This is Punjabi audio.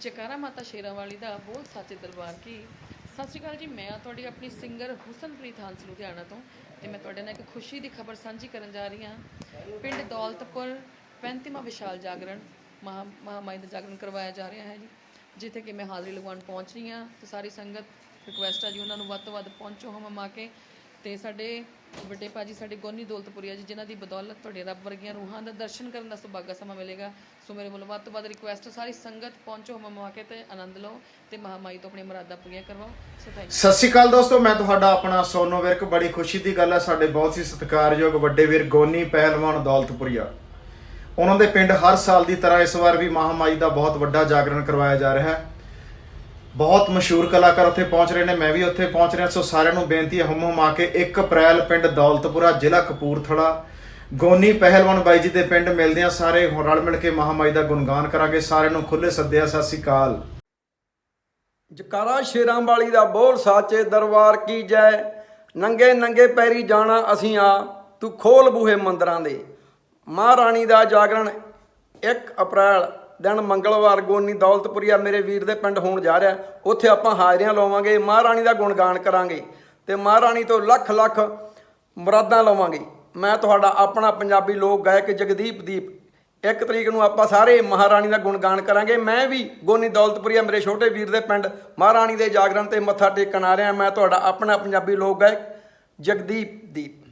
ਜਕਾਰਾ ਮਾਤਾ ਸ਼ੇਰਾਂ ਵਾਲੀ ਦਾ ਬੋਲ ਸੱਚੇ ਦਰਬਾਰ ਕੀ। ਸਤਿ ਸ਼੍ਰੀ ਅਕਾਲ ਜੀ, ਮੈਂ ਆ ਤੁਹਾਡੀ ਆਪਣੀ ਸਿੰਗਰ ਹੁਸਨਪ੍ਰੀਤ ਹਾਂਸ ਲੁਧਿਆਣਾ ਤੋਂ ਤੇ ਮੈਂ ਤੁਹਾਡੇ ਨਾਲ ਇੱਕ ਖੁਸ਼ੀ ਦੀ ਖਬਰ ਸਾਂਝੀ ਕਰਨ ਜਾ ਰਹੀ ਹਾਂ। ਪਿੰਡ ਦੌਲਤਪੁਰ 35ਵਾਂ ਵਿਸ਼ਾਲ ਜਾਗਰਣ, ਮਹਾ ਮਹਾਮਾਈ ਦਾ ਜਾਗਰਣ ਕਰਵਾਇਆ ਜਾ ਰਿਹਾ ਹੈ ਜੀ, ਜਿੱਥੇ ਕਿ ਮੈਂ ਹਾਜ਼ਰੀ ਲਗਵਾਉਣ ਪਹੁੰਚ ਰਹੀ ਹਾਂ। ਤੇ ਸਾਰੀ ਸੰਗਤ ਰਿਕੁਐਸਟ ਆ ਜੀ, ਉਹਨਾਂ ਨੂੰ ਵੱਧ ਤੋਂ ਵੱਧ ਪਹੁੰਚੋ ਹਮ ਮਾ ਕੇ। ਤੇ ਸਾਡੇ ਵੱਡੇ ਭਾਜੀ, ਸਾਡੇ ਗੋਨੀ ਦੌਲਤਪੁਰੀਆ ਜੀ, ਜਿਨ੍ਹਾਂ ਦੀ ਬਦੌਲਤ ਤੁਹਾਡੇ ਰੱਬ ਵਰਗੀਆਂ ਰੂਹਾਂ ਦਾ ਦਰਸ਼ਨ ਕਰਨ ਦਾ ਸੁਭਾਗਾ ਸਮਾਂ ਮਿਲੇਗਾ। ਸੋ ਮੇਰੇ ਵੱਲੋਂ ਵੱਧ ਤੋਂ ਵੱਧ ਰਿਕੁਐਸਟ ਸਾਰੀ ਸੰਗਤ ਪਹੁੰਚੋ ਹਮ ਮਾ ਤੇ, ਆਨੰਦ ਲਓ ਤੇ ਮਹਾਮਾਈ ਤੋਂ ਆਪਣੀਆਂ ਮੁਰਾਦਾਂ ਪੂਰੀਆਂ ਕਰਵਾਓ। ਸੋ ਥੈਂਕ ਸਤਿ ਸ਼੍ਰੀ ਅਕਾਲ ਦੋਸਤੋ, ਮੈਂ ਤੁਹਾਡਾ ਆਪਣਾ ਸੋਨੋ ਵਿਰਕ। ਬੜੀ ਖੁਸ਼ੀ ਦੀ ਗੱਲ ਹੈ, ਸਾਡੇ ਬਹੁਤ ਹੀ ਸਤਿਕਾਰਯੋਗ ਵੱਡੇ ਵੀਰ ਗੋਨੀ ਪਹਿਲਵਾਨ ਦੌਲਤਪੁਰੀਆ। ਉਹਨਾਂ ਦੇ ਪਿੰਡ ਹਰ ਸਾਲ ਦੀ ਤਰ੍ਹਾਂ ਇਸ ਵਾਰ ਵੀ ਮਹਾਮਾਈ ਦਾ ਬਹੁਤ ਵੱਡਾ ਜਾਗਰਣ ਕਰਵਾਇਆ ਜਾ ਰਿਹਾ ਹੈ। ਬਹੁਤ ਮਸ਼ਹੂਰ ਕਲਾਕਾਰ ਉੱਥੇ ਪਹੁੰਚ ਰਹੇ ਨੇ, ਮੈਂ ਵੀ ਉੱਥੇ ਪਹੁੰਚ ਰਿਹਾ, ਸੋ ਸਾਰਿਆਂ ਨੂੰ ਬੇਨਤੀ ਹੈ ਹਮ ਹਮ ਆ ਕੇ 1 ਅਪ੍ਰੈਲ ਪਿੰਡ ਦੌਲਤਪੁਰਾ, ਜ਼ਿਲ੍ਹਾ ਕਪੂਰਥਲਾ, ਗੋਨੀ ਪਹਿਲਵਾਨ ਬਾਈ ਜੀ ਦੇ ਪਿੰਡ ਮਿਲਦੇ ਆ ਸਾਰੇ ਰਲ ਮਿਲ ਕੇ ਮਹਾਮਾਈ ਦਾ ਗੁਣਗਾਨ ਕਰਾਂਗੇ, ਸਾਰਿਆਂ ਨੂੰ ਖੁੱਲੇ ਸੱਦਿਆ, ਸਤਿ ਸ਼੍ਰੀ ਅਕਾਲ। ਜਕਾਰਾ ਸ਼ੇਰਾਂ ਵਾਲੀ ਦਾ ਬੋਲ ਸਾਚੇ ਦਰਬਾਰ ਕੀ ਜੈ, ਨੰਗੇ ਨੰਗੇ ਪੈਰੀ ਜਾਣਾ ਅਸੀਂ ਆ, ਤੂੰ ਖੋਲ ਬੂਹੇ ਮੰਦਰਾਂ ਦੇ। ਮਹਾਰਾਣੀ ਦਾ ਜਾਗਰਣ 1 ਅਪ੍ਰੈਲ ਦਿਨ ਮੰਗਲਵਾਰ ਗੋਨੀ ਦੌਲਤਪੁਰੀਆ ਮੇਰੇ ਵੀਰ ਦੇ ਪਿੰਡ ਹੋਣ ਜਾ ਰਿਹਾ। ਉੱਥੇ ਆਪਾਂ ਹਾਜ਼ਰੀਆਂ ਲਾਵਾਂਗੇ, ਮਹਾਰਾਣੀ ਦਾ ਗੁਣਗਾਨ ਕਰਾਂਗੇ ਤੇ ਮਹਾਰਾਣੀ ਤੋਂ ਲੱਖ ਲੱਖ ਮੁਰਾਦਾਂ ਲਵਾਂਗੇ। ਮੈਂ ਤੁਹਾਡਾ ਆਪਣਾ ਪੰਜਾਬੀ ਲੋਕ ਗਾਇਕ ਜਗਦੀਪ ਦੀਪ। ਇੱਕ ਤਰੀਕ ਨੂੰ ਆਪਾਂ ਸਾਰੇ ਮਹਾਰਾਣੀ ਦਾ ਗੁਣਗਾਨ ਕਰਾਂਗੇ। ਮੈਂ ਵੀ ਗੋਨੀ ਦੌਲਤਪੁਰੀਆ ਮੇਰੇ ਛੋਟੇ ਵੀਰ ਦੇ ਪਿੰਡ ਮਹਾਰਾਣੀ ਦੇ ਜਾਗਰਣ ਤੇ ਮੱਥਾ ਟੇਕਣ ਆ ਰਿਹਾ। ਮੈਂ ਤੁਹਾਡਾ ਆਪਣਾ ਪੰਜਾਬੀ ਲੋਕ ਗਾਇਕ ਜਗਦੀਪ ਦੀਪ।